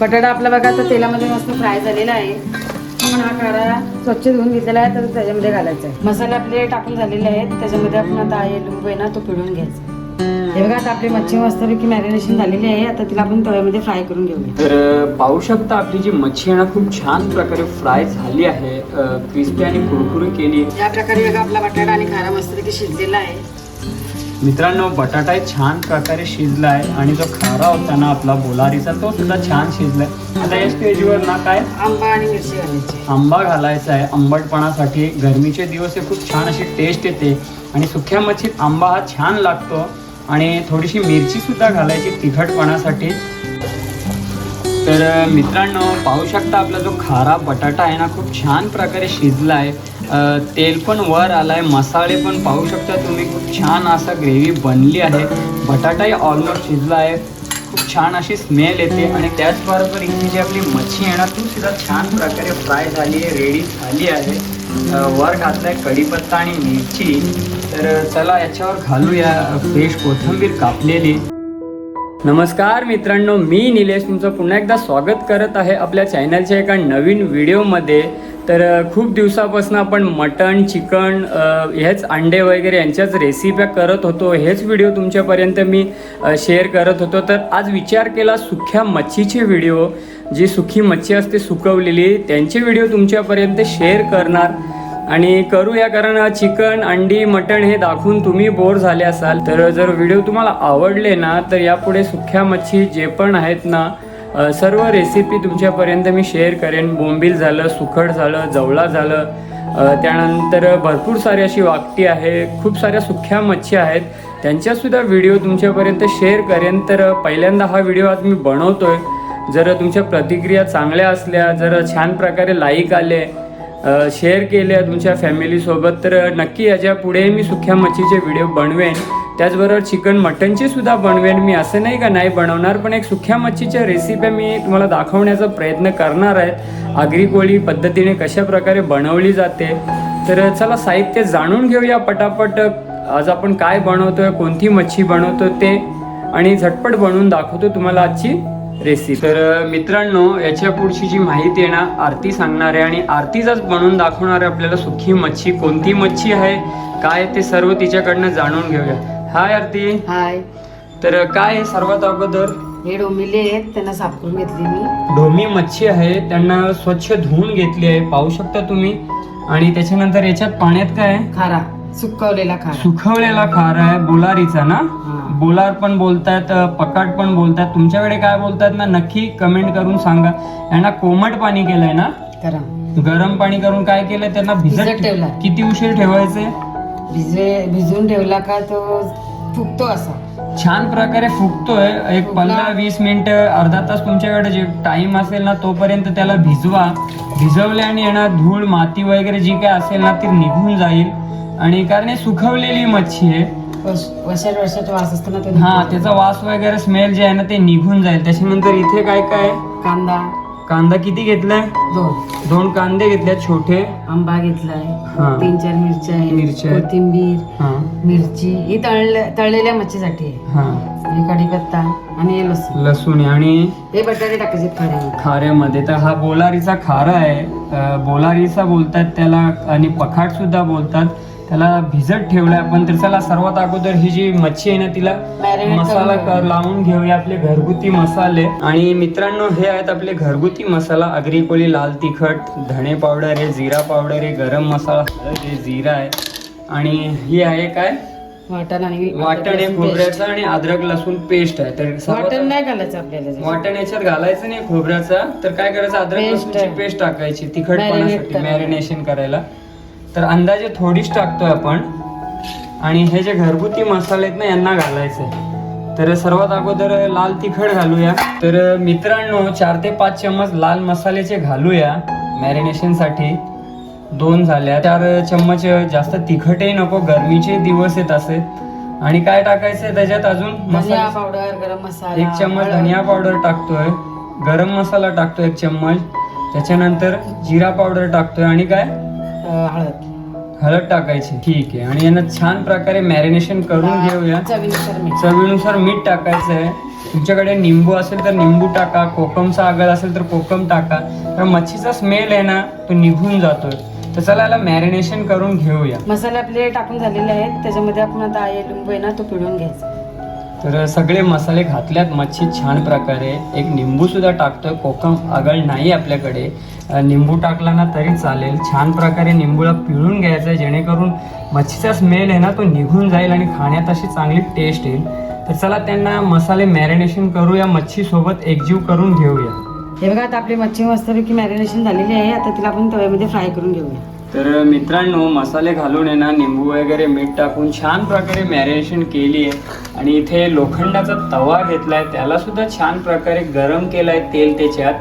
बटाटा आपला बघा आता तेलामध्ये मस्त फ्राय झालेला आहे. आपण हा काढा स्वच्छ धुवून घेतलेला आहे तर त्याच्यामध्ये घालायचा आहे. मसाले आपले टाकून झालेले आहेत त्याच्यामध्ये आपण आता आहे लिंबू आहे ना तो पिळून घ्यायचा हे बघा आता आपली मच्छी मस्तपैकी मॅरिनेशन झालेली आहे आता तिला आपण तव्यामध्ये फ्राय करून घेऊया. तर पाहू शकता आपली जी मच्छी आहे ना खूप छान प्रकारे फ्राय झाली आहे. क्रिस्पी आणि कुरकुरी केली. या प्रकारे बघा आपला बटाटा आणि खारा मस्तपैकी शिजलेला आहे. मित्रांनो बटाटा छान प्रकारे शिजला आहे आणि जो खारा होता ना आपला बोलारीचा तो सुद्धा छान शिजलाय. आता या स्टेजवर ना काय? आंबा आणि मिरची घालायची. आंबा घालायचा आहे. आंबटपणासाठी गरमीचे दिवस हे खूप छान अशी टेस्ट येते. आणि सुक्या मच्छीत आंबा हा छान लागतो. आणि थोडीशी मिरची सुद्धा घालायची तिखटपणासाठी. तर मित्रांनो पाहू शकता आपला जो खारा बटाटा आहे ना खूप छान प्रकारे शिजला आहे तेल पण वर आलाय मसाले पण पाहू शकता तुम्ही. खूप छान असा ग्रेव्ही बनली आहे. बटाटाही ऑलमोस्ट शिजला आहे. खूप छान अशी स्मेल येते. आणि त्याचबरोबर इथे जी आपली मच्छी आहे ना ती सुद्धा छान प्रकारे फ्राय झाली आहे रेडी झाली आहे. वर घातलाय कढीपत्ता आणि मिरची. तर चला याच्यावर घालूया. फ्रेश कोथिंबीर कापलेली. नमस्कार मित्रांनो मी निलेश. तुमचं पुन्हा एकदा स्वागत करत आहे आपल्या चॅनलच्या एका नवीन व्हिडिओमध्ये तर खूप दिवसापासून आपण मटण चिकन हेच अंडे वगैरे यांच्याच रेसिप्या करत होतो. हेच व्हिडिओ तुमच्यापर्यंत मी शेअर करत होतो. तर आज विचार केला सुख्या मच्छीचे व्हिडिओ जी सुखी मच्छी असते सुकवलेली त्यांचे व्हिडिओ तुमच्यापर्यंत शेअर करणार. आणि करूया कारण चिकन अंडी मटण हे दाखवून तुम्ही बोर झाले असाल. तर जर व्हिडिओ तुम्हाला आवडले ना तर यापुढे सुख्या मच्छी जे पण आहेत ना सर्व रेसिपी तुमच्यापर्यंत मी शेअर करेन. बोंबील झालं सुखड झालं जवळा झालं. त्यानंतर भरपूर सारी अशी वाकटी आहे खूप साऱ्या सुख्या मच्छी आहेत. त्यांच्यासुद्धा व्हिडिओ तुमच्यापर्यंत शेअर करेन. तर पहिल्यांदा हा व्हिडिओ आज मी बनवतो आहे जर तुमच्या प्रतिक्रिया चांगल्या असल्या जर छान प्रकारे लाईक आले शेअर केल्या तुमच्या फॅमिलीसोबत तर नक्की याच्यापुढे मी सुख्या मच्छीचे व्हिडिओ बनवेन. त्याचबरोबर चिकन मटनचे सुद्धा बनवेन मी. असं नाही का? नाही बनवणार पण एक सुख्या मच्छीच्या रेसिप्या मी तुम्हाला दाखवण्याचा प्रयत्न करणार आहेत आगरी कोळी पद्धतीने कशा प्रकारे बनवली जाते? तर चला साहित्य जाणून घेऊया पटापट. आज आपण काय बनवतोय कोणती मच्छी बनवतो ते आणि झटपट बनवून दाखवतो तुम्हाला आजची रेसिपी तर मित्रांनो याच्या पुढची जी माहिती आहे ना आरती सांगणार आहे आणि आरतीचाच बनवून दाखवणार आहे आपल्याला सुखी मच्छी कोणती मच्छी आहे? काय ते सर्व तिच्याकडनं जाणून घेऊया. हाय आरती. हाय. तर काय सर्वात अगोदर? हे डोंबिले आहेत त्यांना साफ करून घेतली मी. ढोमी मच्छी आहे त्यांना स्वच्छ धुवून घेतली आहे पाहू शकता तुम्ही. आणि त्याच्यानंतर याच्यात पाण्यात काय आहे? खारा सुकवलेला खारा. सुखवलेला खार आहे बोलारीचा ना? हा. बोलार पण बोलतात अ, पकाट पण बोलतात. तुमच्याकडे काय बोलतात ना नक्की कमेंट करून सांगा. यांना कोमट पाणी केलंय ना? करा गरम पाणी करून काय केलंय? त्यांना भिजत भिजत ठेवलाय. किती उशीर ठेवायचे भिजवे भिजवून ठेवला का तो फुगतो असा. छान प्रकारे फुगतोय. एक. पंधरा वीस मिनिट अर्धा तास तुमच्याकडे जे टाइम असेल ना तोपर्यंत त्याला भिजवा. भिजवल्याने येणार धूळ माती वगैरे जी काय असेल ना ती निघून जाईल. आणि कारण हे सुखवलेली मच्छी आहे. वर्ष- वर्षात वर्षात वास असतो ना हा. त्याचा वास वगैरे स्मेल जे आहे ना ते निघून जाईल. त्याच्यानंतर इथे काय काय? कांदा. कांदा किती घेतलाय? दोन. दोन कांदे घेतले छोटे. आंबा घेतलाय हा. तीन चार मिरच्या आहेत मिरच्या आहेत. कोथिंबीर हा. मिरची. ही तळल्या तळलेल्या मच्छीसाठी आहे. हा. हे कढीपत्ता आणि हे लसूण. आणि हे बटाटे टाकायचे खारे खाऱ्यामध्ये. तर हा बोलारीचा खारा आहे. अं, बोलारीचा बोलतात त्याला आणि पखाट सुद्धा बोलतात. त्याला भिजत ठेवलाय. आपण तर चला सर्वात अगोदर ही जी मच्छी आहे ना तिला मसाला लावून घेऊया आपले घरगुती मसाले. आणि मित्रांनो हे आहेत आपले घरगुती मसाला. आगरी कोळी लाल तिखट धणे पावडर आहे जिरा पावडर आहे गरम मसाला. आहे जिरा आहे. आणि ही आहे काय? वाटण आणि वाटण खोबऱ्याचं आणि अद्रक लसूण पेस्ट आहे. तर paste. सर्वात वाटण नाही घालायचं आपल्याला त्याच्यात. वाटण याच्यात घालायचं नाही खोबऱ्याचा. तर काय करायचं? अद्रक. लसूणची पेस्ट टाकायची करायला. मॅरिनेशन करायला. तर अंदाजे थोडीच टाकतोय आपण. आणि हे जे घरगुती मसाले आहेत ना यांना घालायचे तर सर्वात अगोदर लाल तिखट घालूया. तर मित्रांनो चार ते पाच चम्मच लाल मसाल्याचे घालूया मॅरिनेशनसाठी दोन झाल्या. चार चम्मच जास्त तिखटही नको गरमीचे दिवस आहेत असे. आणि काय टाकायचंय त्याच्यात अजून? मसाला. पावडर गरम मसाला एक चम्मच. धनिया पावडर टाकतोय. गरम मसाला टाकतोय एक चम्मच. त्याच्यानंतर जिरा पावडर टाकतोय. आणि काय? हळद. हळद टाकायची. ठीक आहे. आणि यांना छान प्रकारे मॅरिनेशन करून घेऊया. चवीनुसार मीठ. चवीनुसार मीठ टाकायचं आहे तुमच्याकडे निंबू असेल तर निंबू टाका. कोकमचा आगळ असेल तर कोकम टाका. तर मच्छीचा स्मेल आहे ना तो निघून जातोय. तर चला याला मॅरिनेशन करून घेऊया. मसाले आपले टाकून झालेले आहेत. त्याच्यामध्ये आपण आता आहे लिंबू आहे ना तो पिळून घ्यायचा. तर सगळे मसाले घातल्यात मच्छी छान प्रकारे. एक निंबूसुद्धा टाकतो कोकम आगळ नाही आपल्याकडे. निंबू टाकला ना तरी चालेल. छान प्रकारे निंबूला पिळून घ्यायचं आहे जेणेकरून मच्छीचा स्मेल आहे ना तो निघून जाईल आणि खाण्यात अशी चांगली टेस्ट येईल. तर चला त्यांना मसाले मॅरिनेशन करूया मच्छीसोबत एकजीव करून घेऊया. हे बघा आता आपली मच्छी मस्तपैकी मॅरिनेशन झालेली आहे. आता तिला आपण तव्यामध्ये फ्राय करून घेऊया. तर मित्रांनो मसाले घालून आहे ना निंबू वगैरे मीठ टाकून छान प्रकारे मॅरिनेशन केली आहे. आणि इथे लोखंडाचा तवा घेतला त्याला सुद्धा छान प्रकारे गरम केलाय तेल त्याच्यात.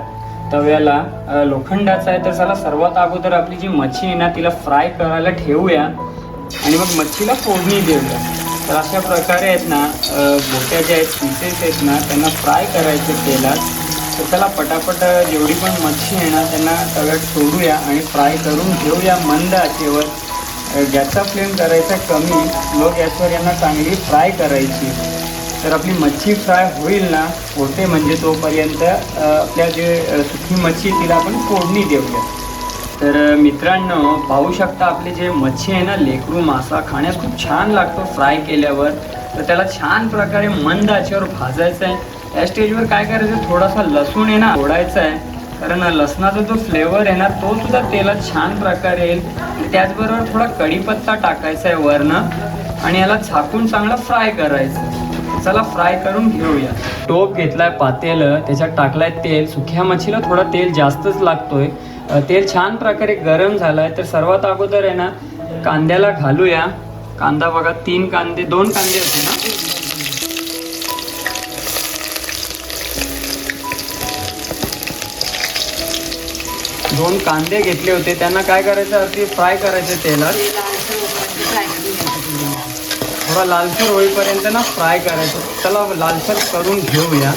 तव्याला लोखंडाचा आहे तर चला सर्वात अगोदर आपली जी मच्छी आहे ना तिला फ्राय करायला ठेवूया. आणि मग मच्छीला फोडणी देऊया. तर अशा प्रकारे आहेत ना गोट्या ज्या आहेत पीसेस आहेत ना त्यांना फ्राय करायचे तेलात. तर चला पटापट जेवढी पण मच्छी आहे ना त्यांना तव्यात सोडूया आणि फ्राय करून घेऊया. मंद आचेवर. गॅसचा फ्लेम करायचा कमी लो गॅसवर यांना चांगली फ्राय करायची. तर आपली मच्छी फ्राय होईल ना होते म्हणजे तोपर्यंत आपल्या जे सुखी सुकी मच्छी तिला आपण फोडणी देऊया. तर मित्रांनो पाहू शकता आपले जे मच्छी आहे ना लेकरू मासा खाण्यास खूप छान लागतो फ्राय केल्यावर. तर त्याला छान प्रकारे मंद आचेवर भाजायचं आहे या स्टेजवर काय करायचं? थोडासा लसूण आहे ना ओढायचा आहे. कारण लसणाचा जो फ्लेवर आहे ना तो सुद्धा तेलात छान प्रकारे येईल. त्याचबरोबर थोडा कढीपत्ता टाकायचा आहे वरनं. आणि याला झाकून चांगलं फ्राय करायचं. चला फ्राय करून घेऊया. टोप घेतलाय पातेलं त्याच्यात टाकलाय तेल. सुक्या मच्छीला थोडा तेल जास्तच लागतोय. तेल छान प्रकारे गरम झालंय. तर सर्वात अगोदर आहे ना कांद्याला घालूया. कांदा बघा तीन कांदे दोन कांदे होते ना? दोन कांदे घेतले होते. त्यांना काय करायचं? अगदी फ्राय करायचे तेलात. थोडा लालसर होईपर्यंत ना फ्राय करायचं. चला लालसर करून घेऊया.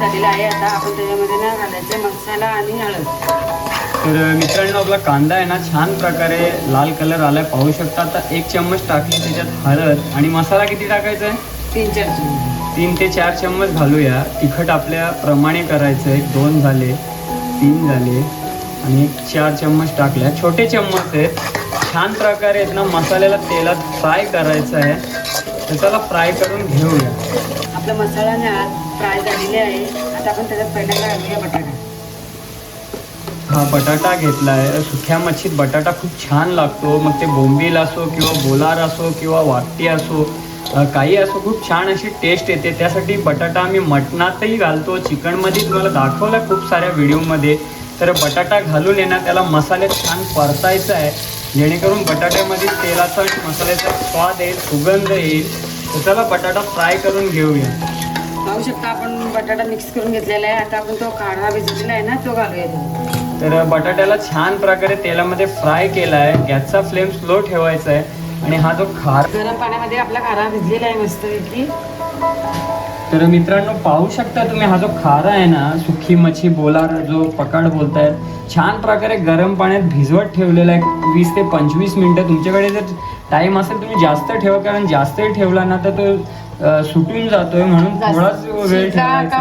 झालेला आहे. आता आपण त्याच्यामध्ये ना घालायचे मसाला आणि हळद. तर मित्रांनो आपला कांदा आहे ना छान प्रकारे लाल कलर आलाय. पाहू शकता आता एक चम्मच टाकली त्याच्यात हळद. आणि मसाला किती टाकायचा आहे? तीन चार चमचे तीन ते चार चम्मच घालूया. तिखट आपल्या प्रमाणे करायचं आहे दोन झाले तीन झाले आणि चार चम्मच टाकल्या. छोटे चम्मच आहेत. छान प्रकारे ना मसाल्याला तेलात फ्राय करायचं आहे तर चला फ्राय करून घेऊया. आपला मसाला हळद फ्राय झालेले आहे. आता आपण त्याच्यात पहिल्यांदा घालूया बटाटा. हा बटाटा घेतला आहे सुक्या मच्छीत बटाटा खूप छान लागतो. मग ते बोंबील असो किंवा बोलार असो किंवा वाटी असो काही असो खूप छान अशी टेस्ट येते. त्यासाठी बटाटा आम्ही मटणातही घालतो. चिकनमध्ये तुम्हाला दाखवलं खूप साऱ्या व्हिडिओमध्ये. तर बटाटा घालून येणार त्याला मसाले छान परतायचं आहे. जेणेकरून बटाट्यामध्ये तेलाचा मसाल्याचा स्वाद येईल सुगंध येईल. तर चला बटाटा फ्राय करून घेऊया. पाहू शकता. आपण बटाटा मिक्स करून घेतलेला आहे. आता आपण तो काढा भिजवलेला आहे ना तो घालूया. तर बटाट्याला छान प्रकारे तेलामध्ये फ्राय केला आहे गॅसचा फ्लेम स्लो ठेवायचा आहे. आणि हा जो खार गरम पाण्यामध्ये आपला खारा भिजलेला आहे मस्तपैकी. तर मित्रांनो पाहू शकता तुम्ही हा जो खारा आहे ना सुखी मच्छी बोलार जो पकाड बोलतायत छान प्रकारे गरम पाण्यात भिजवत ठेवलेला आहे. वीस ते पंचवीस मिनटं तुमच्याकडे जर टाइम असेल तुम्ही जास्त ठेवा. कारण जास्तही ठेवला ना तर तो सुटून जातोय म्हणून थोडाच वेळ ठेवायचा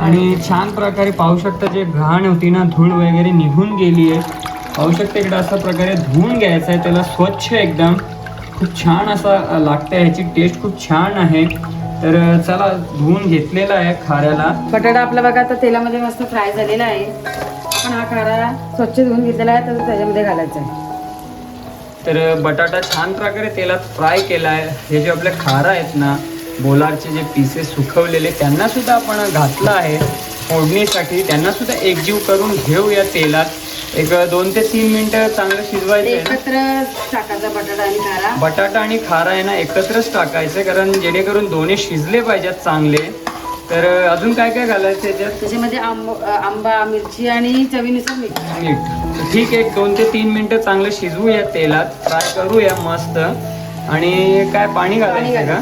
आणि छान प्रकारे पाहू शकता जे घाण होती ना धूळ वगैरे निघून गेली आहे. पाहू शकता इकडे अशा प्रकारे धुवून घ्यायचं आहे त्याला स्वच्छ एकदम. खूप छान असा अ, लागतं ह्याची टेस्ट खूप छान आहे. तर चला धुवून घेतलेला आहे खाऱ्याला. बटाटा आपला बघा आता तेलामध्ये मस्त फ्राय झालेला आहे. आपण हा खारा स्वच्छ धुवून घेतलेला आहे तर त्याच्यामध्ये घालायचा आहे. तर बटाटा छान प्रकारे तेलात फ्राय केला आहे हे जे आपले खारा आहेत ना बोलारचे जे पीसेस सुकवलेले त्यांना सुद्धा आपण घातलं आहे. फोडणीसाठी त्यांना सुद्धा एकजीव करून घेऊया तेलात. एक दोन ते तीन मिनिटं चांगलं शिजवायचं एकत्र टाकायचा बटाटा आणि खारा. बटाटा आणि खारा आहे ना एकत्रच टाकायचं कारण जेणेकरून दोन्ही शिजले पाहिजेत चांगले. तर अजून काय काय घालायचं याच्यात? त्याच्यामध्ये आंब आंबा मिरची आणि चवीनुसार मीठ. मीठ. ठीक आहे एक दोन ते तीन मिनिटं चांगलं शिजवूया तेलात फ्राय करूया मस्त. आणि काय पाणी घालायचं का.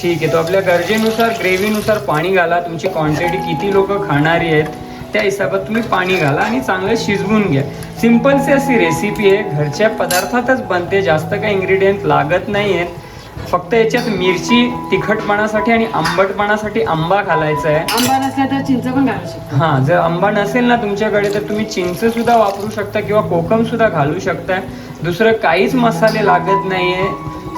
ठीक आहे तो आपल्या गरजेनुसार ग्रेव्हीनुसार पाणी घाला. तुमची क्वांटिटी किती लोक खाणारी आहेत त्या हिशोबात तुम्ही पाणी घाला आणि चांगलं शिजवून घ्या. सिम्पलशी अशी रेसिपी आहे. घरच्या पदार्थातच बनते जास्त काही इन्ग्रेडियंट लागत नाही आहेत फक्त याच्यात मिरची तिखटपणासाठी आणि आंबटपणासाठी आंबा घालायचा आहे. आंबा नसला तर चिंच पण घालू शकतो. हा जर आंबा नसेल ना तुमच्याकडे तर तुम्ही चिंच सुद्धा वापरू शकता किंवा कोकम सुद्धा घालू शकता. दुसरं काहीच मसाले लागत नाहीये.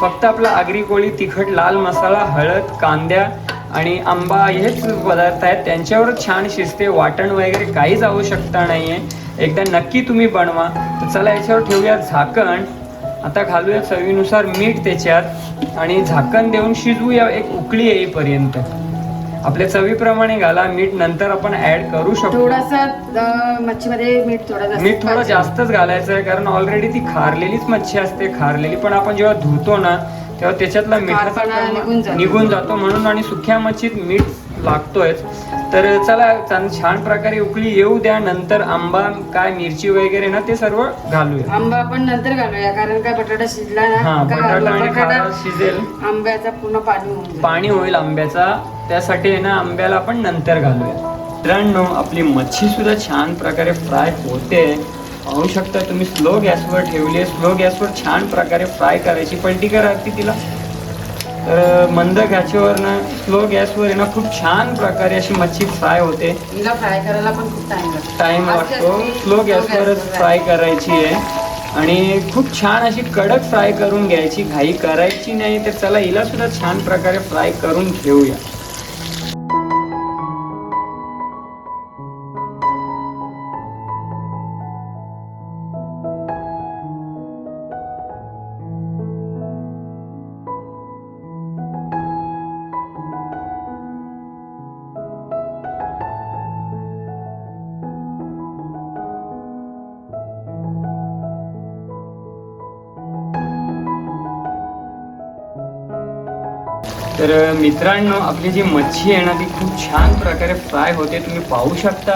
फक्त आपला आगरी कोळी तिखट लाल मसाला हळद कांद्या आणि आंबा हेच पदार्थ आहेत. त्यांच्यावर छान शिजते वाटण वगैरे काहीच आवश्यकता नाहीये. एकदा नक्की तुम्ही बनवा. तर चला याच्यावर ठेवूया झाकण. आता घालूया चवीनुसार मीठ त्याच्यात आणि झाकण देऊन शिजवूया एक उकळी येईपर्यंत. आपल्या चवीप्रमाणे घाला मीठ नंतर आपण ऍड करू शकतो. थोडासा अं, मच्छीमध्ये मीठ थोडा जास्त मीठ थोडं जास्तच घालायचं आहे कारण ऑलरेडी ती खारलेलीच मच्छी असते. खारलेली पण आपण जेव्हा धुतो ना तेव्हा त्याच्यातला मिठाचा खारपणा प्रमाण निघून जातो. निघून जातो. म्हणून आणि सुक्या मच्छीत मीठ लागतोयच. तर चला छान छान प्रकारे उकळी येऊ द्या. नंतर आंबा काय मिरची वगैरे ना ते सर्व घालूया. आंबा आपण नंतर घालूया कारण काय बटाटा शिजला हा ना बटाटा आणि बटाटा खारा शिजेल. आंब्याचा पूर्ण पाणी होऊन जाईल. पाणी होईल आंब्याचा. त्यासाठी आहे ना आंब्याला आपण नंतर घालूया. मित्रांनो आपली मच्छी सुद्धा छान प्रकारे फ्राय होते. पाहू शकता तुम्ही स्लो गॅसवर ठेवली स्लो गॅसवर छान प्रकारे फ्राय करायची पलटी करा ती तिला तर मंद गॅसवर ना स्लो गॅसवर ना खूप छान प्रकारे अशी मच्छी फ्राय होते. हिला फ्राय करायला पण खूप टाइम लागतो. टाइम स्लो गॅसवरच गॅसवर फ्राय करायची आहे. आणि खूप छान अशी कडक फ्राय करून घ्यायची. घाई करायची नाही तर चला हिला सुद्धा छान प्रकारे फ्राय करून घेऊया. मित्रांनो आपली जी मच्छी आहे ना ती खूप छान प्रकारे फ्राय होते. तुम्ही पाहू शकता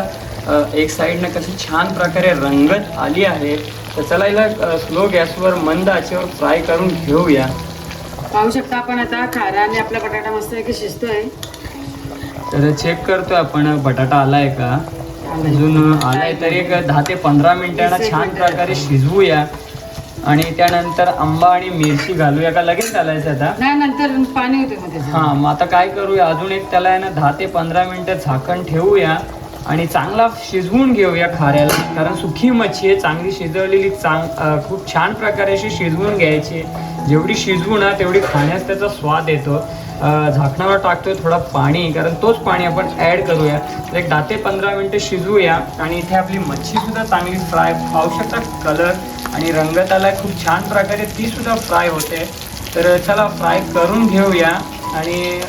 एक साईडनं कशी छान प्रकारे रंगत आली आहे. तर चला हिला स्लो गॅसवर मंद आचेवर फ्राय करून घेऊया. पाहू शकता आपण आता खारा आणि आपला बटाटा मस्त पैकी शिजतोय. तर चेक करतोय आपण बटाटा आलाय का? अजून आलाय तर एक दहा ते पंधरा मिनिटांना छान प्रकारे शिजवूया. आणि त्यानंतर आंबा आणि मिरची घालूया का? लगेच घालायचं आता? नाही नंतर पाणी होते मग त्याचं हा मग आता काय करूया? अजून एक त्याला आहे ना दहा ते पंधरा मिनिटं झाकण ठेवूया आणि चांगला शिजवून घेऊया खाऱ्याला. कारण सुखी मच्छी आहे चांगली शिजवलेली चांग अं, खूप छान प्रकारे अशी शिजवून घ्यायची जेवढी शिजवू ना तेवढी खाण्यास त्याचा स्वाद येतो. अं, झाकणावर टाकतोय थोडा पाणी कारण तोच पाणी आपण ॲड करूया. तर एक दहा ते पंधरा मिनटं शिजवूया आणि इथे आपली मच्छी सुद्धा चांगली फ्राय पाहू शकता. कलर आणि रंगत आला खूप छान प्रकारे ती सुद्धा फ्राय होते. तर चला फ्राय करून घेऊया. आणि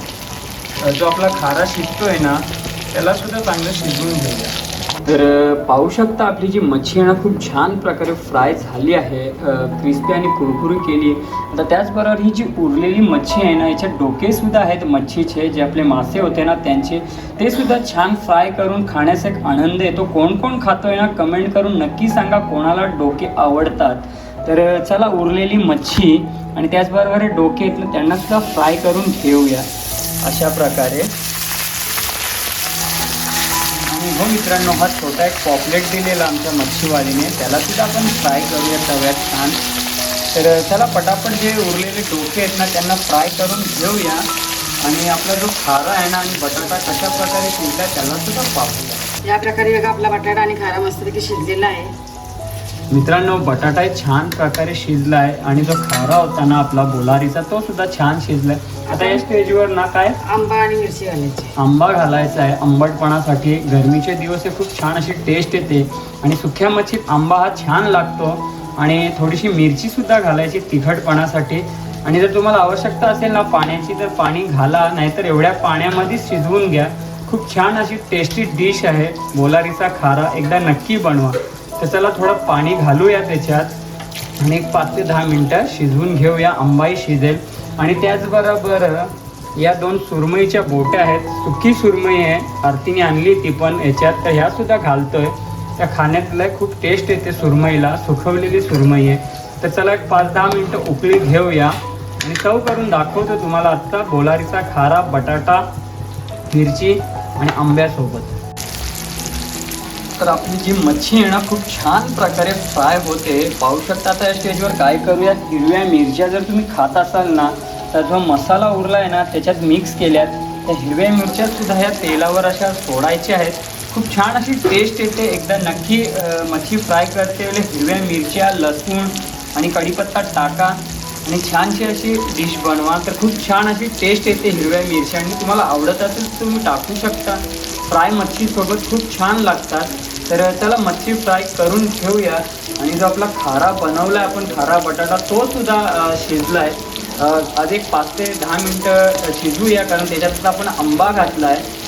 जो आपला खारा शिजतोय ना त्याला सुद्धा चांगलं शिजवून घेऊया. तर पाहू शकता आपली जी मच्छी आहे ना खूप छान प्रकारे फ्राय झाली आहे क्रिस्पी आणि कुरकुरी केली. आता त्याचबरोबर ही जी उरलेली मच्छी आहे ना याच्यात डोकेसुद्धा आहेत मच्छीचे जे आपले मासे होते ना त्यांचे. ते सुद्धा छान फ्राय करून खाण्याचा एक आनंद येतो कोण कोण खातो आहे ना कमेंट करून नक्की सांगा कोणाला डोके आवडतात. तर चला उरलेली मच्छी आणि त्याचबरोबर डोके आहेत ना त्यांना सुद्धा फ्राय करून घेऊया. अशा प्रकारे. हो मित्रांनो हा छोटा एक पॉपलेट दिलेला आमच्या मच्छीवालीने त्याला सुद्धा आपण फ्राय करूया तव्यात छान. तर त्याला पटापट जे उरलेले डोके आहेत ना त्यांना फ्राय करून घेऊया. आणि आपला जो खारा आहे ना आणि बटाटा कशा प्रकारे शिजला त्याला सुद्धा पाहूया. या प्रकारे बघा आपला बटाटा आणि खारा मस्तपैकी शिजलेला आहे. मित्रांनो बटाटा छान प्रकारे शिजला आहे आणि जो खारा होता ना आपला बोलारीचा तो सुद्धा छान शिजलाय. आता या स्टेजवर ना काय? आंबा आणि मिरची घालायची. आंबा घालायचा आहे. आंबटपणासाठी गरमीचे दिवस हे खूप छान अशी टेस्ट येते. आणि सुक्या मच्छीत आंबा हा छान लागतो. आणि थोडीशी मिरची सुद्धा घालायची तिखटपणासाठी. आणि जर तुम्हाला आवश्यकता असेल ना पाण्याची तर पाणी घाला. नाहीतर एवढ्या पाण्यामध्येच शिजवून घ्या. खूप छान अशी टेस्टी डिश आहे. बोलारीचा खारा एकदा नक्की बनवा. तर चला थोडं पाणी घालूया त्याच्यात. आणि एक पाच ते दहा मिनटं शिजवून घेऊया. आंबाही शिजेल. आणि त्याचबरोबर या दोन सुरमईच्या बोट्या आहेत. सुकी सुरमई आहे. आरतीने आणली ती पण याच्यात. तर ह्यासुद्धा घालतोय. त्या खाण्यातला खूप टेस्ट येते सुरमईला. सुखवलेली सुरमई आहे. तर चला एक पाच दहा मिनटं उकळी घेऊया. आणि चव करून दाखवतो तुम्हाला आत्ता. बोलारीचा खारा बटाटा मिरची आणि आंब्यासोबत. तर आपली जी मच्छी आहे ना खूप छान प्रकारे फ्राय होते. पाहू शकता आता या स्टेजवर काय करूया? हिरव्या मिरच्या जर तुम्ही खात असाल ना तर जो मसाला उरला आहे ना त्याच्यात मिक्स केल्यात. त्या हिरव्या मिरच्यासुद्धा ह्या तेलावर अशा सोडायच्या आहेत. खूप छान अशी टेस्ट येते. एकदा नक्की मच्छी फ्राय करते वेळेला हिरव्या मिरच्या लसूण आणि कढीपत्ता टाका. आणि छानशी अशी डिश बनवा. तर खूप छान अशी टेस्ट येते हिरव्या मिरच्या. आणि तुम्हाला आवडत असेल तर तुम्ही टाकू शकता. फ्राय मच्छीसोबत खूप छान लागतात. तर त्याला मच्छी फ्राय करून ठेवूया आणि जो आपला खारा बनवला आहे आपण खारा बटाटा तो सुद्धा शिजला आहे आज एक पाच ते दहा मिनटं शिजवूया कारण त्याच्यात आपण आंबा घातला आहे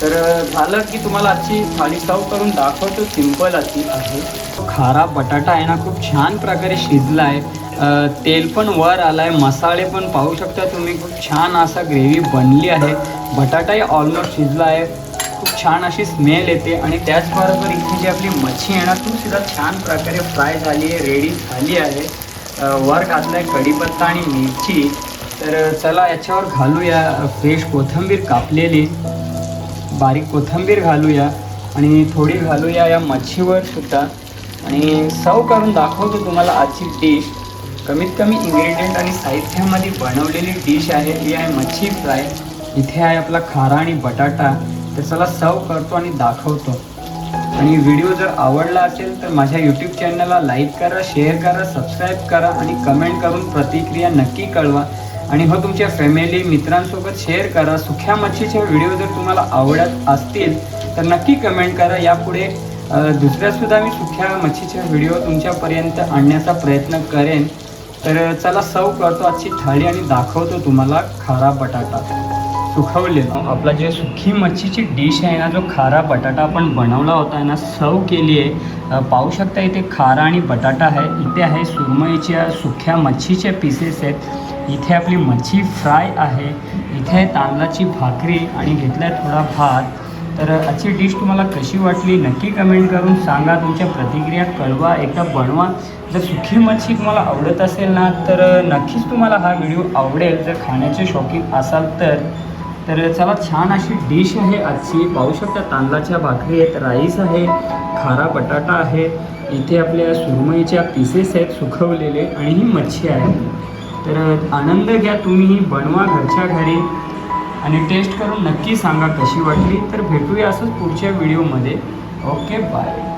तर झालं की तुम्हाला आजची थाळी सर्व करून दाखवतो. सिंपल अशी आहे. खारा बटाटा आहे ना खूप छान प्रकारे शिजला आहे तेल पण वर आलं आहे मसाले पण पाहू शकता तुम्ही. खूप छान असा ग्रेव्ही बनली आहे. बटाटाही ऑलमोस्ट शिजला आहे. खूप छान अशी स्मेल येते आणि त्याचबरोबर इथे जी आपली मच्छी आहे ना ती सुद्धा छान प्रकारे फ्राय झाली आहे रेडी झाली आहे. वर घातला आहे कढीपत्ता आणि मिरची. तर चला याच्यावर घालूया. फ्रेश कोथिंबीर कापलेली. बारीक कोथिंबीर घालूया. आणि थोडी घालूया या मच्छीवर सुद्धा. आणि सर्व करून दाखवतो तुम्हाला आजची डिश कमीत कमी इन्ग्रेडियंट आणि साहित्यामध्ये बनवलेली डिश आहे. ती आहे मच्छी फ्राय इथे आहे आपला खारा आणि बटाटा. तर चला सर्व करतो आणि दाखवतो. आणि व्हिडिओ जर आवडला असेल तर माझ्या यूट्यूब चॅनलला लाईक करा शेअर करा सबस्क्राईब करा आणि कमेंट करून प्रतिक्रिया नक्की कळवा. आणि हो तुमच्या फॅमिली मित्रांसोबत शेअर करा. सुख्या मच्छीचे व्हिडिओ जर तुम्हाला आवडत असतील तर नक्की कमेंट करा. यापुढे दुसऱ्यासुद्धा मी सुख्या मच्छीचे व्हिडिओ तुमच्यापर्यंत आणण्याचा प्रयत्न करेन. तर चला सव करतो. आजची थाळी आणि दाखवतो तुम्हाला खारा बटाटा. सुखवलेला आपला जे सुखी मच्छीची डिश आहे ना जो खारा बटाटा आपण बनवला होता ना सर्व केली आहे. पाहू शकता इथे खारा आणि बटाटा आहे. इथे आहे सुरमईच्या सुख्या मच्छीचे पीसेस आहेत. इथे आपली मच्छी फ्राय आहे. इथे आहे तांदळाची भाकरी आणि घेतला आहे थोडा भात. तर आजची डिश तुम्हाला कशी वाटली नक्की कमेंट करून सांगा. तुमच्या प्रतिक्रिया कळवा. एकदा बनवा. जर सुखी मच्छी तुम्हाला आवडत असेल ना तर नक्कीच तुम्हाला हा व्हिडिओ आवडेल. जर खाण्याचे शौकीन असाल तर. तर चला छान अशी डिश आहे आजची. पाहू शकता तांदळाच्या भाकरी आहेत राईस आहे खारा बटाटा आहे. इथे आपल्या सुरमईच्या पीसेस आहेत सुखवलेले आणि ही मच्छी आहे. तर आनंद घ्या तुम्ही बनवा घरच्या घरी. आणि टेस्ट करून नक्की सांगा कशी वाटली. तर भेटूया असंच पुढच्या व्हिडिओमध्ये ओके बाय